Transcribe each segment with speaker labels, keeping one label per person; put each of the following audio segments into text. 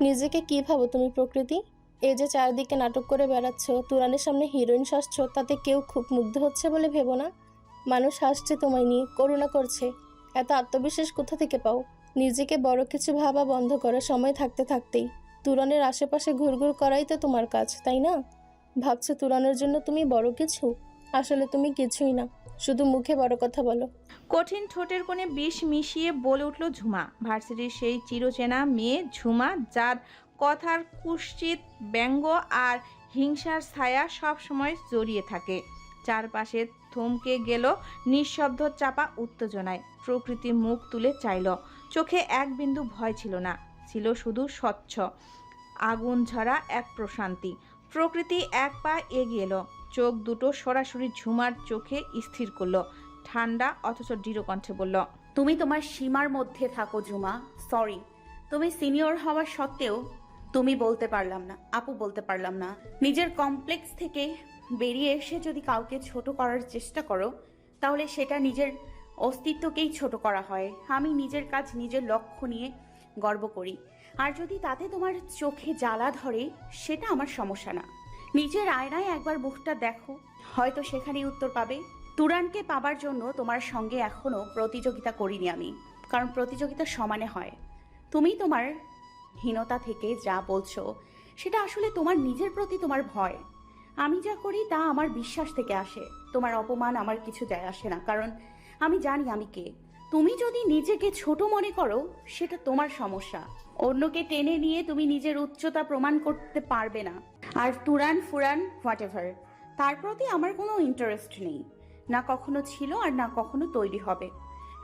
Speaker 1: নিজেকে কি ভাবো তুমি প্রকৃতি? এই যে চারিদিকে নাটক করে বেড়াচ্ছ, তুরানের সামনে হিরোইন সাজছ তাতে কেউ খুব মুগ্ধ হচ্ছে বলে ভেবো না? মানুষ হাসছে তোমায় নিয়ে, করুণা করছে। এত আত্মবিশ্বাস কোথা থেকে পাও? নিজেকে বড় কিছু ভাবা বন্ধ করো, সময় থাকতে থাকতেই। তুরানের আশেপাশে ঘুরঘুর করাই তো তোমার কাজ, তাই না? ভাবছ তুরানের জন্য তুমি বড় কিছু? আসলে তুমি কিছুই না, শুধু মুখে বড় কথা বলো।
Speaker 2: কঠিন ঠোঁটের কোণে বিষ মিশিয়ে বলে উঠল ঝুমা। ভার্সিটির সেই চিরচেনা মেয়ে ঝুমা, যার কথার কুশ্চিত ব্যঙ্গ আর হিংসার ছায়া সব সময় জড়িয়ে থাকে। চারপাশে থমকে গেল নিঃশব্দ চাপা উত্তেজনায়। প্রকৃতি মুখ তুলে চাইল। চোখে এক বিন্দু ভয় ছিল না, ছিল শুধু স্বচ্ছ। আগুন ঝরা এক প্রশান্তি। প্রকৃতি এক পা এগিয়ে এলো। চোখ দুটো সরাসরি ঝুমার চোখে স্থির করল। ঠান্ডা অথচ দৃঢ় কণ্ঠে বলল,
Speaker 3: তুমি তোমার সীমার মধ্যে থাকো জুমা সরি তুমি সিনিয়র হওয়া সত্ত্বেও তুমি বলতে পারলাম না, আপু বলতে পারলাম না। নিজের কমপ্লেক্স থেকে বেরিয়ে এসে যদি কাউকে ছোট করার চেষ্টা করো, তাহলে সেটা নিজের অস্তিত্বকেই ছোট করা হয়। আমি নিজের কাজ, নিজের লক্ষ্য নিয়ে গর্ব করি। আর যদি তাতে তোমার চোখে জ্বালা ধরে, সেটা আমার সমস্যা না। নিজের আয়নায় একবার মুখটা দেখো। হয়তো সেখানেই উত্তর পাবে। তুরানকে পাবার জন্য তোমার সঙ্গে এখনও প্রতিযোগিতা করিনি আমি, কারণ প্রতিযোগিতা সমানে হয়। তুমি তোমার হীনতা থেকে যা বলছো, সেটা আসলে তোমার নিজের প্রতি তোমার ভয়। আমি যা করি তা আমার বিশ্বাস থেকে আসে। তোমার অপমান আমার কিছু যায় আসে না, কারণ আমি জানি আমি কে। তুমি যদি নিজেকে ছোট মনে করো, সেটা তোমার সমস্যা। অন্যকে টেনে নিয়ে তুমি নিজের উচ্চতা প্রমাণ করতে পারবে না। আর তুরান, ফুরান হোয়াট এভার তার প্রতি আমার কোনো ইন্টারেস্ট নেই। না কখনো ছিল আর না কখনো তৈরি হবে।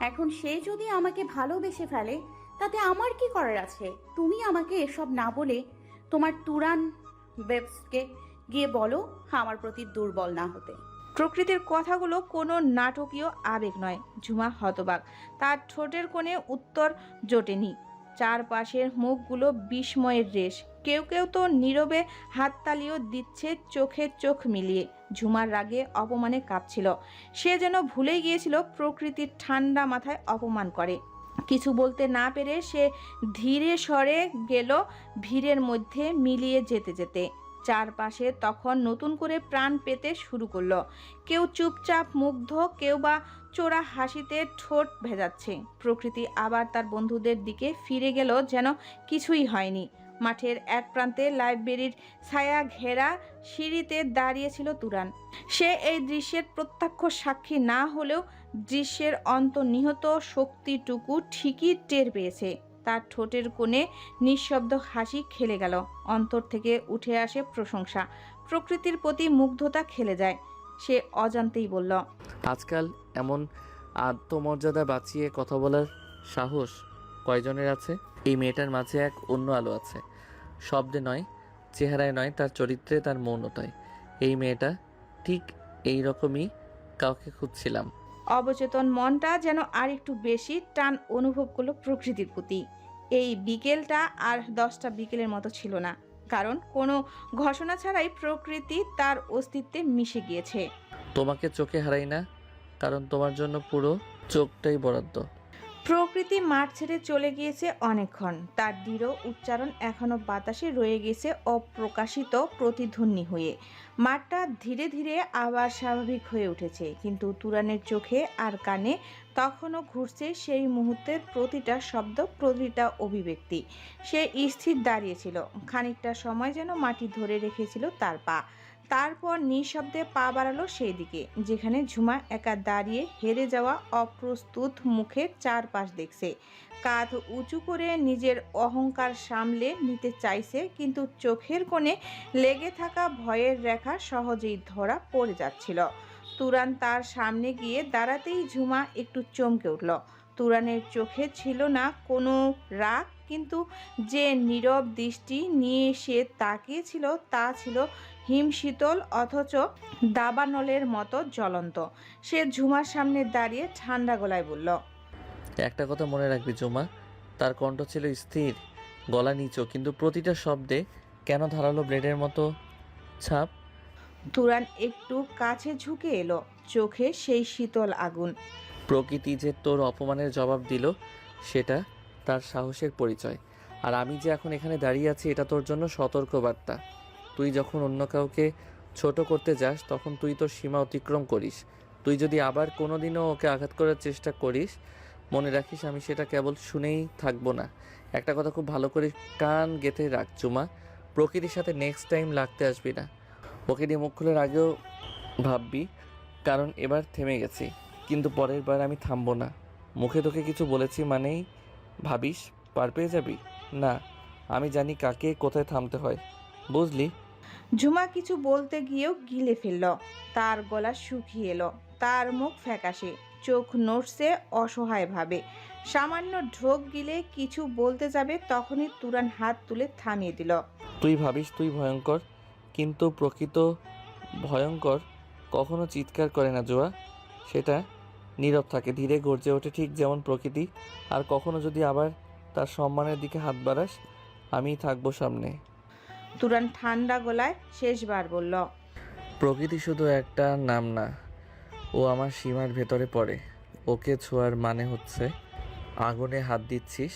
Speaker 3: এখন সে যদি আমাকে ভালোবেসে ফেলে, তাতে আমার কি করার আছে? তুমি আমাকে এসব না বলে তোমার তুরান বেবসকে গিয়ে বলো, আমার প্রতি দুর্বল না হতে।
Speaker 2: প্রকৃতির কথাগুলো কোনো নাটকীয় আবেগ নয়। ঝুমা হতবাক। তার ঠোঁটের কোণে উত্তর জোটেনি। চারপাশের মুখগুলো বিস্ময়ের রেশ। কেউ কেউ তো নীরবে হাততালিও দিচ্ছে চোখে চোখ মিলিয়ে। ঝুমার রাগে অপমানে কাঁপছিল। সে যেন ভুলে গিয়েছিল প্রকৃতির ঠান্ডা মাথায় অপমান করে। কিছু বলতে না পেরে সে ধীরে সরে গেল ভিড়ের মধ্যে মিলিয়ে যেতে যেতে। চারপাশে তখন নতুন করে প্রাণ পেতে শুরু করল। কেউ চুপচাপ মুগ্ধ, কেউ বা চোরা হাসিতে ঠোঁট ভেজাচ্ছে। প্রকৃতি আবার তার বন্ধুদের দিকে ফিরে গেল যেন কিছুই হয়নি। মাঠের এক প্রান্তে লাইব্রেরির ছায়া ঘেরা সিঁড়িতে দাঁড়িয়েছিল তুরান। সে এই দৃশ্যের প্রত্যক্ষ সাক্ষী না হলেও দৃশ্যের অন্তর্নিহত শক্তিটুকু ঠিকই টের পেয়েছে। তার ঠোঁটের কোণে নিঃশব্দ হাসি খেলে গেল। অন্তর থেকে উঠে আসে প্রশংসা। প্রকৃতির প্রতি মুগ্ধতা খেলে যায়। সে অজান্তেই বলল
Speaker 4: আজকাল এমন আত্মমর্যাদা বাঁচিয়ে কথা বলার সাহস কয়জনের আছে? এই মেয়েটার মাঝে এক অন্য আলো আছে। শব্দে নয় চেহারায় নয় তার চরিত্রে তার মৌনতায়। এই মেয়েটা ঠিক এই রকমই কাউকে খুঁজছিলাম।
Speaker 2: অবচেতন মনটা যেন আর একটু বেশি টান অনুভব করল প্রকৃতির প্রতি। এই বিকেলটা আর দশটা বিকেলের মতো ছিল না। কারণ কোনো ঘোষণা ছাড়াই প্রকৃতি তার অস্তিত্বে মিশে গিয়েছে।
Speaker 4: তোমাকে চোখে হারাই না কারণ তোমার জন্য পুরো চোখটাই বরাদ্দ।
Speaker 2: প্রকৃতি মাঠ ছেড়ে চলে গিয়েছে অনেকক্ষণ। তার দৃঢ় উচ্চারণ এখনও বাতাসে রয়ে গেছে অপ্রকাশিত প্রতিধ্বনি হয়ে। মাঠটা ধীরে ধীরে আবার স্বাভাবিক হয়ে উঠেছে কিন্তু তুরানের চোখে আর কানে তখনও ঘুরছে সেই মুহূর্তের প্রতিটা শব্দ, প্রতিটা অভিব্যক্তি। সে স্থির দাঁড়িয়েছিল। খানিকটা সময় যেন মাটি ধরে রেখেছিল তার পা। তারপর নিঃশব্দে পা বাড়ালো সেই দিকে যেখানে ঝুমা একা দাঁড়িয়ে হেরে যাওয়া অপ্রস্তুত মুখে চারপাশ দেখছে। কাঁধ উঁচু করে নিজের অহংকার সামলে নিতে চাইছে, কিন্তু চোখের কোণে লেগে থাকা ভয়ের রেখা সহজেই ধরা পড়ে যাচ্ছিল। তুরান তার সামনে গিয়ে দাঁড়াতেই ঝুমা একটু চমকে উঠল। তুরানের চোখে ছিল না কোনো রাগ, কিন্তু যে নীরব দৃষ্টি নিয়ে সে তাকিয়েছিল তা ছিল হিমশীতল অথচ দাবানলের মতো জ্বলন্ত। সে ঝুমার সামনে দাঁড়িয়ে ঠান্ডা গলায় বলল,
Speaker 4: একটা কথা মনে রাখবি জুমা তার কণ্ঠ ছিল স্থির, গলা নিচু, কিন্তু প্রতিটা শব্দে কেন ধারালো ব্লেডের মতো ছাপ?
Speaker 2: তুরান একটু কাছে ঝুঁকে এলো চোখে সেই শীতল আগুন।
Speaker 4: প্রকৃতি যে তোর অপমানের জবাব দিল, সেটা তার সাহসের পরিচয়। আর আমি যে এখন এখানে দাঁড়িয়ে আছি, এটা তোর জন্য সতর্ক বার্তা তুই যখন অন্য কাউকে ছোট করতে যাস, তখন তুই তোর সীমা অতিক্রম করিস। তুই যদি আবার কোনো দিনও ওকে আঘাত করার চেষ্টা করিস, মনে রাখিস আমি সেটা কেবল শুনেই থাকব না। একটা কথা খুব ভালো করে কান গেঁথে রাখ, চুমা। প্রকৃতির সাথে নেক্সট টাইম লাগতে আসবি না। ওকে নিয়ে মুখ খোলার আগেও ভাববি কারণ এবার থেমে গেছি। কিন্তু পরের বার আমি থামবো না। মুখে তোকে কিছু বলেছি মানেই ভাবিস পার পেয়ে যাবি? না আমি জানি কাকে কোথায় থামতে হয়। বুঝলি?
Speaker 2: ঝুমা কিছু বলতে গিয়েও গিলে ফেলল। তার গলা শুকিয়ে এলো। তার মুখ ফ্যাকাশে। চোখ নড়ছে অসহায়ভাবে। সামান্য ঢোক গিলে কিছু বলতে যাবে তখনই তুরান হাত তুলে থামিয়ে দিল।
Speaker 4: তুই ভাবিস তুই ভয়ঙ্কর। কিন্তু প্রকৃত ভয়ঙ্কর কখনো চিৎকার করে না জোয়া। সেটা নীরব থাকে ধীরে গর্জে ওঠে ঠিক যেমন প্রকৃতি। আর কখনো যদি আবার তার সম্মানের দিকে হাত বাড়াস আমিই থাকব সামনে।
Speaker 2: তুরান ঠান্ডা গলায় শেষবার বলল
Speaker 4: প্রকৃতি শুধু একটা নাম না ও আমার সীমার ভেতরে পড়ে। ওকে ছোঁয়ার মানে হচ্ছে আগুনে হাত দিচ্ছিস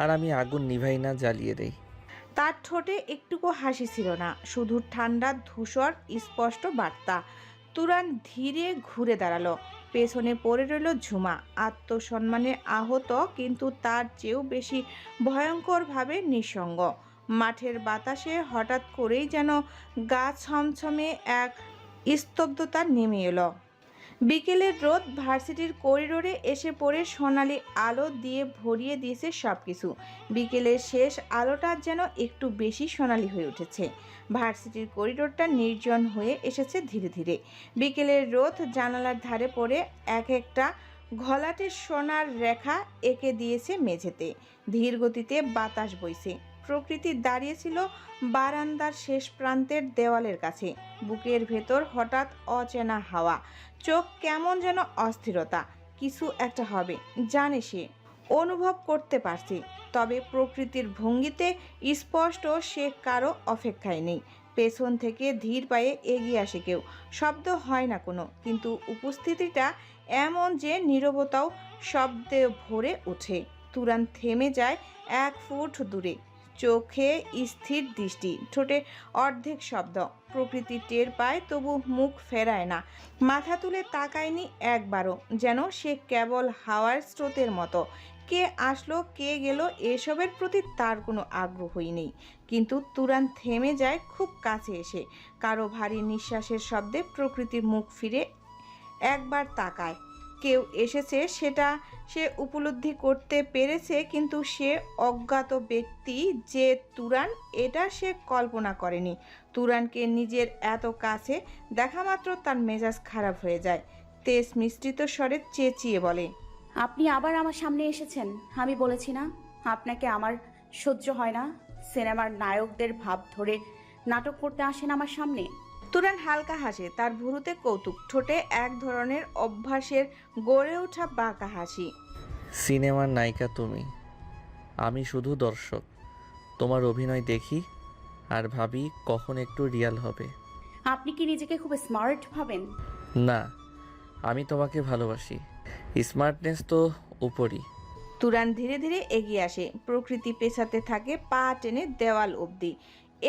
Speaker 4: আর আমি আগুন নিভাই না জ্বালিয়ে দেই।
Speaker 2: তার ঠোঁটে একটুকু হাসি ছিল না। শুধু ঠান্ডা, ধূসর, স্পষ্ট বার্তা। তুরান ধীরে ঘুরে দাঁড়াল। পেছনে পড়ে রইল ঝুমা। আত্মসম্মানে আহত, কিন্তু তার চেয়েও বেশি ভয়ঙ্করভাবে নিঃসঙ্গ। মাঠের বাতাসে হঠাৎ করেই যেন গা ছমছমে এক স্তব্ধতা নেমে এলো। বিকেলের রোদ ভার্সিটির করিডোরে এসে পড়ে সোনালি আলো দিয়ে ভরিয়ে দিয়েছে সব কিছু বিকেলের শেষ আলোটা যেন একটু বেশি সোনালি হয়ে উঠেছে। ভার্সিটির করিডোরটা নির্জন হয়ে এসেছে ধীরে ধীরে। বিকেলের রোদ জানালার ধারে পড়ে এক একটা ঘলাটে সোনার রেখা এঁকে দিয়েছে মেঝেতে। ধীর গতিতে বাতাস বইছে। প্রকৃতি দাঁড়িয়েছিল বারান্দার শেষ প্রান্তের দেওয়ালের কাছে। বুকের ভেতর হঠাৎ অচেনা হাওয়া। চোখ কেমন যেন অস্থিরতা, কিছু একটা হবে, জানে সে। অনুভব করতে পারছি, তবে প্রকৃতির ভঙ্গিতে স্পষ্ট সে কারও অপেক্ষায় নেই। পেছন থেকে ধীর পায়ে এগিয়ে আসে কেউ, শব্দ হয় না কোনো, কিন্তু উপস্থিতিটা এমন যে নীরবতাও শব্দে ভরে ওঠে। তুরান থেমে যায় এক ফুট দূরে। চোখে স্থির দৃষ্টি, ঠোঁটে অর্ধেক শব্দ। প্রকৃতি টের পায়, তবু মুখ ফেরায় না। মাথা তুলে তাকায়নি একবারও, যেন সে কেবল হাওয়ার স্রোতের মতো। কে আসলো, কে গেল, এসবের প্রতি তার কোনো আগ্রহই নেই। কিন্তু তুরান থেমে যায় খুব কাছে এসে। কারও ভারী নিঃশ্বাসের শব্দে প্রকৃতির মুখ ফিরে একবার তাকায়। কেউ এসেছে, সেটা সে উপলব্ধি করতে পেরেছে, কিন্তু সে অজ্ঞাত ব্যক্তি যে তুরান, এটা সে কল্পনা করেনি। তুরানকে নিজের এত কাছে দেখা মাত্র তার মেজাজ খারাপ হয়ে যায়। তেজ মিশ্রিত স্বরে চেঁচিয়ে বলে,
Speaker 3: আপনি আবার আমার সামনে এসেছেন। আমি বলেছি না, আপনাকে আমার সহ্য হয় না। সিনেমার নায়কদের ভাব ধরে নাটক করতে আসেন আমার সামনে।
Speaker 2: তুরান হালকা হাসে তার ভুরুতে কৌতুক ঠোঁটে এক ধরনের অভ্যাসের গড়ে ওঠা বাঁকা হাসি।
Speaker 4: সিনেমার নায়িকা তুমি। আমি শুধু দর্শক। তোমার অভিনয় দেখি আর ভাবি কখন একটু রিয়াল হবে।
Speaker 3: আপনি কি নিজেকে খুব স্মার্ট ভাবেন?
Speaker 4: না আমি তোমাকে ভালোবাসি। স্মার্টনেস তো উপরই।
Speaker 2: তুরান ধীরে ধীরে এগিয়ে আসে। প্রকৃতি পেছাতে থাকে পা টেনে দেওয়াল অবধি।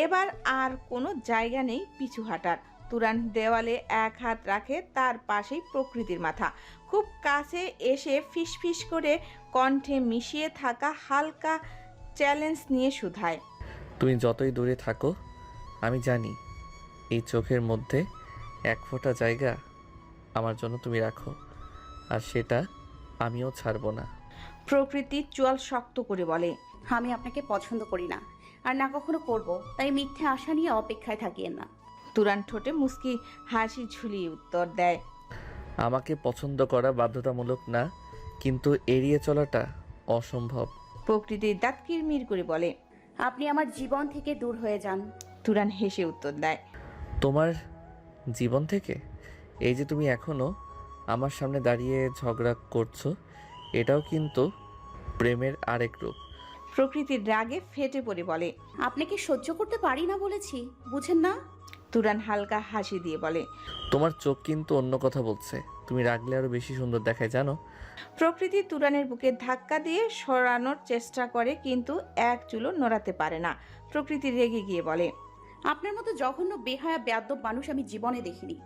Speaker 2: এবার আর কোনো জায়গা নেই পিছু হাঁটার। তুরান দেওয়ালে এক হাত রাখে তার পাশেই প্রকৃতির মাথা। খুব কাছে এসে ফিসফিস করে কণ্ঠে মিশিয়ে থাকা হালকা চ্যালেঞ্জ নিয়ে শুধায়।
Speaker 4: তুমি যতই দূরে থাকো আমি জানি এই চোখের মধ্যে এক ফোঁটা জায়গা আমার জন্য তুমি রাখো আর সেটা আমিও ছাড়বো না।
Speaker 2: প্রকৃতি চোয়াল শক্ত করে বলে
Speaker 3: আমি আপনাকে পছন্দ করি না। আর না কখনো করব। তাই মিথ্যে আশা নিয়ে অপেক্ষায় থাকিয়েন না
Speaker 2: তুরান ঠোঁটে মুস্কি হাসি ঝুলিয়ে উত্তর দেয়
Speaker 4: আমাকে পছন্দ করা বাধ্যতামূলক না কিন্তু এড়িয়ে চলাটা অসম্ভব।
Speaker 2: প্রকৃতির দাঁত কিরমির করে বলে
Speaker 3: আপনি আমার জীবন থেকে দূর হয়ে যান।
Speaker 2: তুরান হেসে উত্তর দেয়
Speaker 4: তোমার জীবন থেকে? এই যে তুমি এখনও আমার সামনে দাঁড়িয়ে ঝগড়া করছ এটাও কিন্তু প্রেমের আরেক রূপ।
Speaker 2: প্রকৃতির রাগে ফেটে পড়ে বলে।
Speaker 3: আপনাকে সহ্য করতে পারি না বলেছি বুঝেন না?
Speaker 2: তুরান হালকা হাসি দিয়ে বলে।
Speaker 4: তোমার চোখ কিন্তু অন্য কথা বলছে তুমি রাগলে আরও বেশি সুন্দর দেখায় জানো?
Speaker 2: প্রকৃতি তুরানের বুকে ধাক্কা দিয়ে সরানোর চেষ্টা করে কিন্তু এক চুলো নড়াতে পারে না। প্রকৃতি রেগে গিয়ে বলে
Speaker 3: আপনার মতো জঘন্য বেহায়া বেয়াদ্দব মানুষ আমি জীবনে দেখিনি।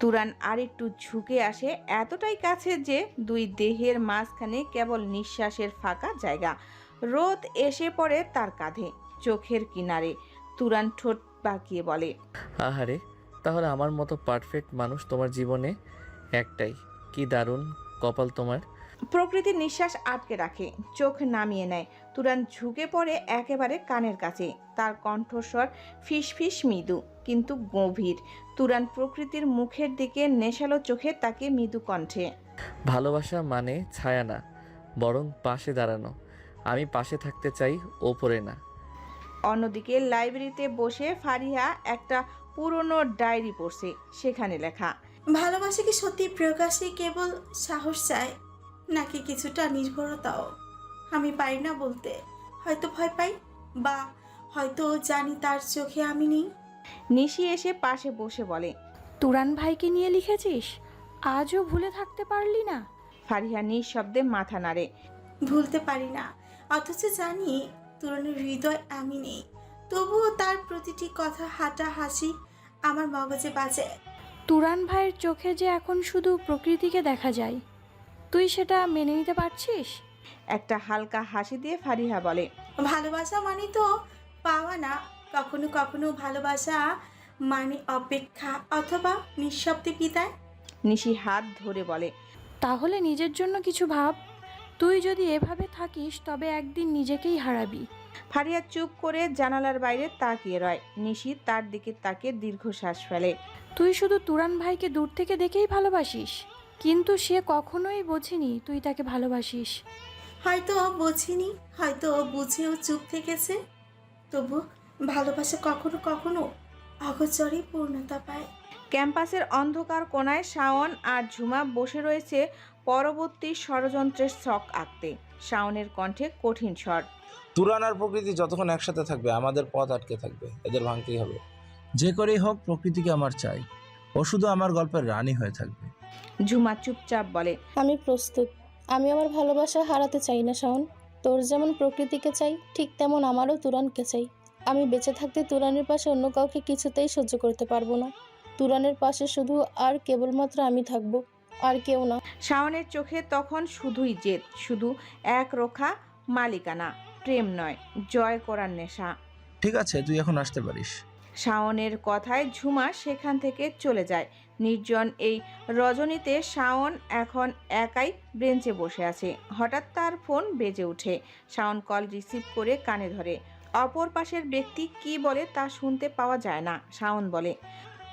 Speaker 2: তুরান আরেকটু ঝুঁকে আসে এতটাই কাছে যে দুই দেহের মাঝখানে কেবল নিঃশ্বাসের ফাঁকা জায়গা। রোদ এসে পড়ে তার কাঁধে চোখের কিনারে। তুরান ঠোঁট বাঁকিয়ে বলে
Speaker 4: আহারে তাহলে আমার মতো পারফেক্ট মানুষ তোমার জীবনে একটাই। কি দারুণ কপাল তোমার।
Speaker 2: প্রকৃতির নিঃশ্বাস আটকে রাখে চোখ নামিয়ে নেয়। তুরান ঝুঁকে পড়ে একেবারে কানের কাছে। তার কণ্ঠস্বর ফিসফিস মৃদু কিন্তু গভীর তুরান প্রকৃতির মুখের দিকে নেশালো চোখে তাকে মৃদু কণ্ঠে
Speaker 4: ভালোবাসা মানে ছায়া না বরং পাশে দাঁড়ানো। আমি পাশে থাকতে চাই ওপরে না।
Speaker 2: অন্যদিকে লাইব্রেরিতে বসে ফারিহা একটা পুরনো ডায়েরি পড়ছে সেখানে লেখা
Speaker 5: ভালোবাসা কি সত্যি প্রকাশে কেবল সাহস চায় নাকি কিছুটা নির্ভরতাও? আমি পারি না বলতে হয়তো ভয় পাই বা হয়তো জানি তার চোখে আমি নেই।
Speaker 2: নিশি এসে পাশে বসে বলে
Speaker 6: তুরান ভাইকে নিয়ে লিখেছিস? আজও ভুলে থাকতে পারলি না?
Speaker 2: ফারিহা নিঃশব্দে মাথা নাড়ে।
Speaker 5: ভুলতে পারি না অথচ জানি তুরনের হৃদয় আমি নেই। তবুও তার প্রতিটি কথা হাঁটা হাসি আমার মগজে বাজে।
Speaker 6: তুরান ভাইয়ের চোখে যে এখন শুধু প্রকৃতিকে দেখা যায়। তুই সেটা মেনে নিতে পারছিস?
Speaker 2: একটা হালকা হাসি দিয়ে ফারিহা বলে
Speaker 5: ভালোবাসা মানে তো পাওয়া না কখনো কখনো ভালোবাসা মানে অপেক্ষা অথবা নিঃশব্দে বিদায়।
Speaker 2: নিশি হাত ধরে বলে
Speaker 6: তাহলে নিজের জন্য কিছু ভাব। তুই যদি এভাবে থাকিস তবে একদিন নিজেকেই হারাবি।
Speaker 2: ফারিয়া চুপ করে জানালার বাইরে তাকিয়ে রয়। নিশি তার দিকে তাকিয়ে দীর্ঘশ্বাস ফেলে।
Speaker 6: তুই শুধু তুরান ভাইকে দূর থেকে দেখেই ভালোবাসিস? কিন্তু সে কখনোই বোঝেনি তুই তাকে ভালোবাসিস।
Speaker 5: হয়তো ও বোঝেনি হয়তো ও বুঝেও চুপ থেকেছে। তবু ভালোবাসা কখনো কখনো অগচরে পূর্ণতা পায়।
Speaker 2: ক্যাম্পাসের অন্ধকার কোনায় শাওন আর ঝুমা বসে রয়েছে পরবর্তী ষড়যন্ত্রের ছক আঁকতে। শাওনের কণ্ঠে কঠিন স্বর।
Speaker 7: তুরান আর প্রকৃতি যতক্ষণ একসাথে থাকবে আমাদের পথ আটকে থাকবে। এদের ভাঙতেই হবে। যে করেই হোক প্রকৃতিকে আমার চাই। ও শুধু আমার গল্পের রানী হয়ে থাকবে।
Speaker 2: ঝুমা চুপচাপ বলে
Speaker 1: আমি প্রস্তুত। আমি আমার ভালোবাসা হারাতে চাই না শাওন। তোর যেমন প্রকৃতিকে চাই ঠিক তেমন আমারও তুরানকে চাই। আমি বেঁচে থাকতে তুরানের পাশে অন্য কাউকে কিছুতেই সহ্য করতে পারব না। তুরানের পাশে শুধু আর কেবলমাত্র আমি থাকব। আর কেউ না।
Speaker 2: শাওনের চোখে তখন শুধুই জেদ শুধু এক রোখা মালিকানা প্রেম নয় জয় করার নেশা।
Speaker 7: ঠিক আছে তুই এখন আসতে পারিস।
Speaker 2: শাওনের কথায় ঝুমা সেখান থেকে চলে যায়। নির্জন এই রজনীতে শাওন এখন একাই বেঞ্চে বসে আছে। হঠাৎ তার ফোন বেজে ওঠে। শাওন কল রিসিভ করে কানে ধরে। অপর পাশের ব্যক্তি কি বলে তা শুনতে পাওয়া যায় না শাওন বলে।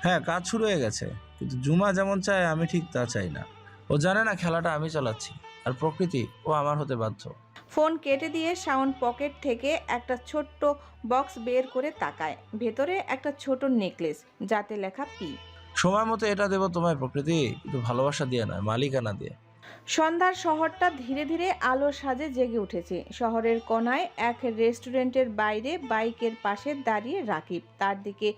Speaker 7: হ্যাঁ কাজ শুরু হয়ে গেছে। কিন্তু জুমা যেমন চায় আমি ঠিক তা চাই না। ও জানে না খেলাটা আমি চালাচ্ছি আর প্রকৃতি ও আমার হতে বাধ্য।
Speaker 2: ফোন কেটে দিয়ে শাওন পকেট থেকে একটা ছোট্ট বক্স বের করে তাকায়। ভেতরে একটা ছোট নেকলেস যাতে লেখা পি।
Speaker 7: সময় মতো এটা দেবো তোমায় প্রকৃতি কিন্তু ভালোবাসা দিয়ে নয় মালিকানা দিয়ে।
Speaker 2: সন্ধ্যার শহরটা ধীরে ধীরে আলোর সাজে জেগে উঠেছে। শহরের কোনায় এক রেস্টুরেন্টের বাইরে বাইকের পাশে দাঁড়িয়ে রাকিব। তার দিকে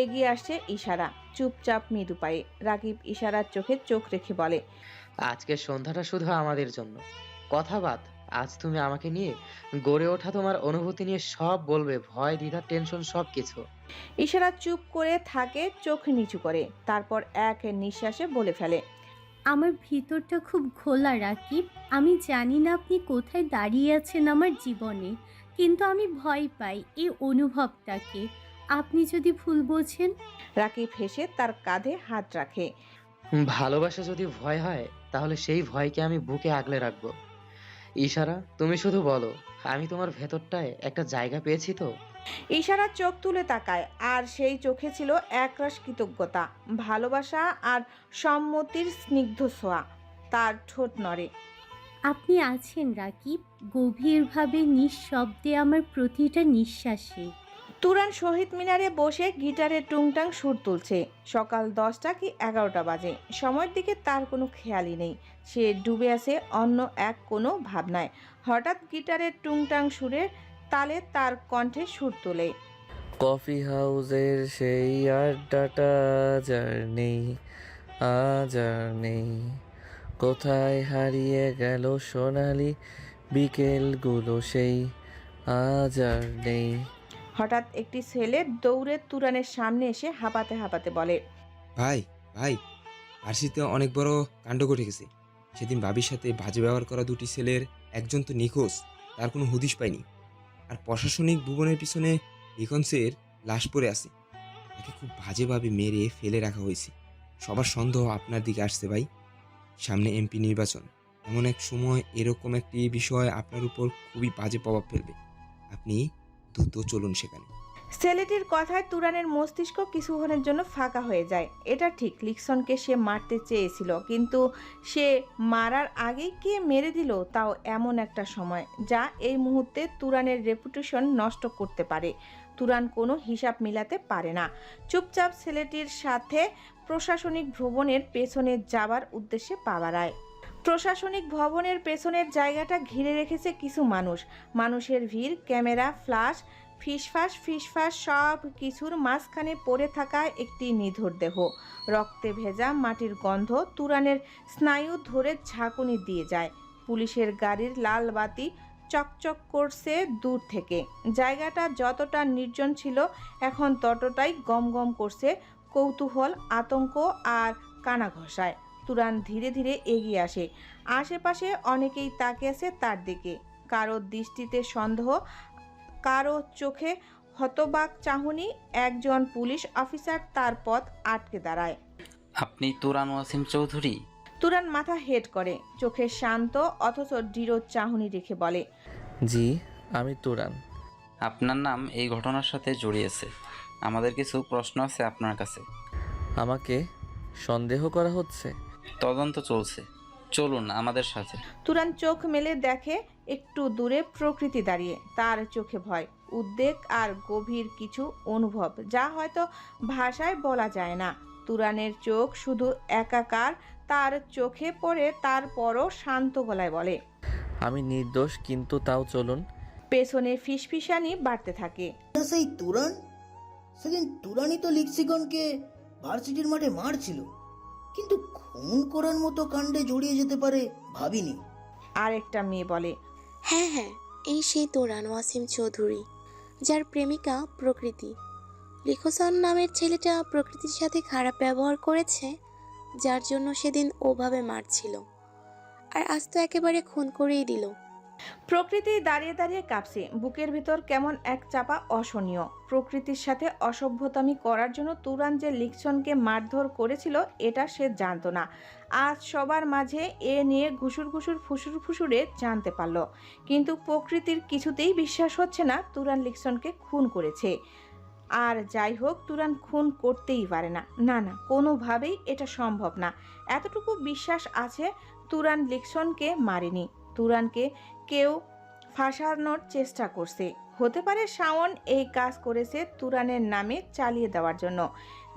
Speaker 2: এগিয়ে আসছে ইশারা। চুপচাপ মৃদু পায়ে। রাকিব ইশারার চোখে চোখ রেখে বলে
Speaker 8: আজকের সন্ধ্যাটা শুধু আমাদের জন্য। কথা বাদ আজ তুমি আমাকে নিয়ে গড়ে ওঠা তোমার অনুভূতি নিয়ে সব বলবে। ভয় দ্বিধা টেনশন সব কিছু
Speaker 2: ইশারা চুপ করে থাকে চোখ নিচু করে। তারপর এক নিঃশ্বাসে বলে ফেলে
Speaker 9: আমার ভিতরটা খুব খোলা রাকিব। আমি জানি না আপনি কোথায় দাঁড়িয়ে আছেন আমার জীবনে কিন্তু আমি ভয় পাই এই অনুভবটাকে। আপনি যদি ভুল বোঝেন।
Speaker 2: রাকিব হেসে তার কাঁধে হাত রাখে।
Speaker 8: ভালোবাসা যদি ভয় হয় তাহলে সেই ভয়কে আমি বুকে আগলে রাখব। ইশারা তুমি শুধু বলো আমি তোমার ভেতরটায় একটা জায়গা পেয়েছি তো?
Speaker 2: ইশারা চোখ তুলে তাকায় আর সেই চোখে ছিল একরাশ কৃতজ্ঞতা ভালোবাসা আর সম্মতির স্নিগ্ধ ছোঁয়া। তার ঠোঁট নড়ে।
Speaker 9: আপনি আছেন রাকিব। গভীরভাবে নিঃশব্দে আমার প্রতিটা নিঃশ্বাসে।
Speaker 2: তুরান শহীদ মিনারে বসে গিটারে টুংটাং সুর তুলছে। সকাল দশটা কি এগারোটা বাজে। সময়ের দিকে তার কোনো খেয়ালই নেই। সে ডুবে আছে অন্য এক কোনো ভাবনায়। হঠাৎ গিটারের টুংটাং সুরের তালে তার কণ্ঠে সুর তোলে।
Speaker 4: কফি হাউসের সেই আড্ডাটা আর নেই আজ আর নেই। কোথায় হারিয়ে গেল সোনালি বিকেলগুলো সেই আজ আর নেই।
Speaker 2: হঠাৎ একটি ছেলে দৌড়ে তুরানের সামনে এসে হাঁপাতে হাঁপাতে বলে
Speaker 10: ভাই ভাই আরশিতে অনেক বড় কাণ্ড ঘটে গেছে। সেদিন বাবির সাথে বাজে ব্যবহার করা দুটি ছেলের একজন তো নিখোঁজ তার কোনো হদিশ পায়নি আর প্রশাসনিক ভুবনের পিছনে লিখনসের লাশ পড়ে আছে। তাকে খুব বাজেভাবে মেরে ফেলে রাখা হয়েছে। সবার সন্দেহ আপনার দিকে আসছে ভাই। সামনে এমপি নির্বাচন। এমন এক সময় এরকম একটি বিষয় আপনার উপর খুবই বাজে প্রভাব ফেলবে। আপনি দ্রুত চলুন সেখানে।
Speaker 2: ছেলেটির কথায় তুরানের মস্তিষ্ক কিছুক্ষণের জন্য ফাঁকা হয়ে যায়। এটা ঠিক, লিকসনকে সে মারতে চেয়েছিল, কিন্তু সে মারার আগেই কে মেরে দিল তাও এমন একটা সময়, যা এই মুহূর্তে তুরানের রেপুটেশন নষ্ট করতে পারে। তুরান কোনো হিসাব মিলাতে পারে না। চুপচাপ ছেলেটির সাথে প্রশাসনিক ভ্রমণের পেছনে যাবার উদ্দেশ্যে পা বাড়ায়। প্রশাসনিক ভবনের পেছনের জায়গাটা ঘিরে রেখেছে কিছু মানুষ। মানুষের ভিড়, ক্যামেরা, ফ্ল্যাশ ফিসফাস ফিসফাস সব কিছুর মাঝখানে পড়ে থাকা একটি নিধর দেহ। রক্তে ভেজা মাটির গন্ধ তুরানের স্নায়ু ধরে ঝাঁকুনি দিয়ে যায়। পুলিশের গাড়ির লাল বাতি চকচক করছে দূর থেকে। জায়গাটা যতটা নির্জন ছিল, এখন ততটাই গমগম করছে কৌতূহল, আতঙ্ক আর কানা ঘষায় তুরান ধীরে ধীরে এগিয়ে আসে। আশেপাশে অনেকেই তাকিয়ে আছে তার দিকে। কারও দৃষ্টিতে সন্দেহ কারও চোখে হতবাক চাহনি একজন পুলিশ অফিসার তার পথ আটকে দাঁড়ায়।
Speaker 11: আপনি তুরান ওয়াসিম চৌধুরী?
Speaker 2: তুরান মাথা হেড করে চোখে শান্ত অথচ দৃঢ় চাহনি রেখে বলে
Speaker 4: জি আমি তুরান।
Speaker 11: আপনার নাম এই ঘটনার সাথে জড়িয়েছে। আমাদের কিছু প্রশ্ন আছে আপনার কাছে।
Speaker 4: আমাকে সন্দেহ করা হচ্ছে?
Speaker 11: তদন্ত চলছে। চলুন আমাদের সাথে।
Speaker 2: তুরান চোখ মেলে দেখে একটু দূরে প্রকৃতি দাঁড়িয়ে তার চোখে ভয় উদ্বেগ আর গভীর কিছু অনুভব যা হয়তো ভাষায় বলা যায় না। তুরানের চোখ শুধু একাকার তার চোখে পড়ে তারপরও শান্ত গলায় বলে
Speaker 4: আমি নির্দোষ কিন্তু তাও চলুন।
Speaker 2: পেছনে ফিসফিসানি বাড়তে থাকে।
Speaker 12: সেই তুরান? সেদিন তুরানি তো লিক্সিগনকে ভার্সিটির মাঠে মারছিল। কিন্তু খুন করার মতো কাণ্ডে জড়িয়ে যেতে পারে ভাবিনি।
Speaker 2: আর একটা মেয়ে বলে
Speaker 13: হ্যাঁ হ্যাঁ এই সেই তোরান ওয়াসিম চৌধুরী যার প্রেমিকা প্রকৃতি। লিখোসন নামের ছেলেটা প্রকৃতির সাথে খারাপ ব্যবহার করেছে যার জন্য সেদিন ওভাবে মারছিল। আর আজ তো একেবারে খুন করেই দিল।
Speaker 2: প্রকৃতি দাঁড়িয়ে দাঁড়িয়ে কাঁপছে। বুকের ভিতর কেমন এক চাপা অসহনীয়। প্রকৃতির সাথে অসভ্যতামি করার জন্য তুরান যে লিকসনকে মারধর করেছিল, এটা সে জানতো না। আজ সবার মাঝে এ নিয়ে ঘুষুর ঘুষুর ফুসুর ফুসুরে জানতে পারল। কিন্তু প্রকৃতির কিছুতেই বিশ্বাস হচ্ছে না তুরান লিকসনকে খুন করেছে। আর যাই হোক, তুরান খুন করতেই পারে না। না না, কোনোভাবেই এটা সম্ভব না। এতটুকু বিশ্বাস আছে, তুরান লিকসনকে মারেনি। তুরানকে কেউ ফাঁসানোর চেষ্টা করছে। হতে পারে শাওন এই কাজ করেছে তুরানের নামে চালিয়ে দেওয়ার জন্য।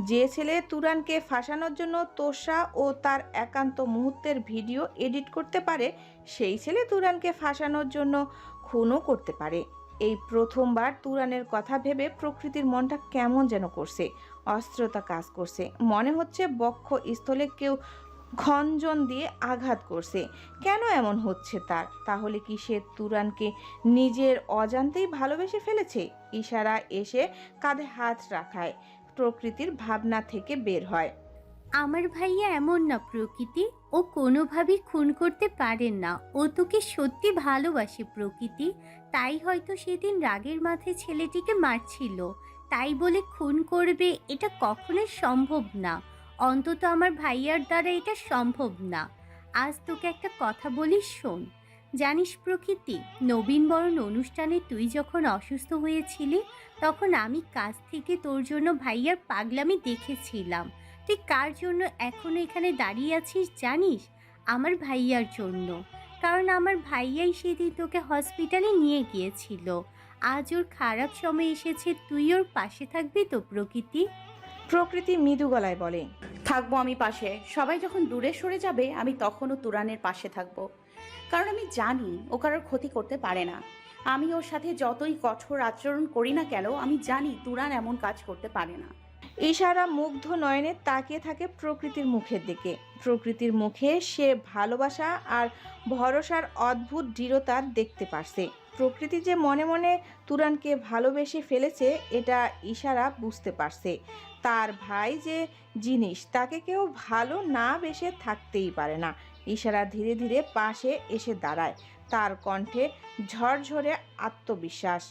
Speaker 2: যে ছেলে তুরানকে ফাঁসানোর জন্য তোষা ও তার একান্ত মুহূর্তের ভিডিও এডিট করতে পারে, সেই ছেলে তুরানকে ফাঁসানোর জন্য খুনও করতে পারে। এই প্রথমবার তুরানের কথা ভেবে প্রকৃতির মনটা কেমন যেন করছে, অস্ত্রতা কাজ করছে। মনে হচ্ছে বক্ষ স্থলে কেউ খঞ্জন দিয়ে আঘাত করছে। কেন এমন হচ্ছে তার? তাহলে কি সে তুরানকে নিজের অজান্তেই ভালোবেসে ফেলেছে? ইশারা এসে কাঁধে হাত রাখায়, প্রকৃতির ভাবনা থেকে বের হয়।
Speaker 9: আমার ভাইয়া এমন না প্রকৃতি। ও কোনোভাবেই খুন করতে পারেন না। ও তোকে সত্যি ভালোবাসে প্রকৃতি। তাই হয়তো সেদিন রাগের মাথায় ছেলেটিকে মারছিল। তাই বলে খুন করবে এটা কখনোই সম্ভব না। অন্তত আমার ভাইয়ার দ্বারা এটা সম্ভব না। আজ তোকে একটা কথা বলিস শোন। জানিস প্রকৃতি, নবীন বরণ অনুষ্ঠানে তুই যখন অসুস্থ হয়েছিলি, তখন আমি কাছ থেকে তোর জন্য ভাইয়ার পাগলামি দেখেছিলাম। তুই কার জন্য এখনও এখানে দাঁড়িয়ে আছিস জানিস? আমার ভাইয়ার জন্য। কারণ আমার ভাইয়াই সেদিন তোকে হসপিটালে নিয়ে গিয়েছিল। আজ ওর খারাপ সময় এসেছে, তুই ওর পাশে থাকবি তো প্রকৃতি?
Speaker 2: প্রকৃতি মৃদু গলায় বলে
Speaker 3: থাকব আমি পাশে। সবাই যখন দূরে সরে যাবে আমি তখনও তুরানের পাশে থাকব। কারণ আমি জানি ও কারোর ক্ষতি করতে পারে না। আমি ওর সাথে যতই কঠোর আচরণ করি না কেন আমি জানি তুরান এমন কাজ করতে পারে না।
Speaker 2: ইশারা মুগ্ধ নয়নে তাকিয়ে থাকে প্রকৃতির মুখের দিকে। প্রকৃতির মুখে সে ভালোবাসা আর ভরসার অদ্ভুত দৃঢ়তা দেখতে পারছে। প্রকৃতি যে মনে মনে তুরানকে ভালোবেসে ফেলেছে, এটা ইশারা বুঝতে পারছে। তার ভাই যে জিনিস, তাকে কেউ ভালো না বেসে থাকতেই পারে না। ইশারা ধীরে ধীরে পাশে এসে দাঁড়ায়। তার কণ্ঠে ঝরঝরে আত্মবিশ্বাস।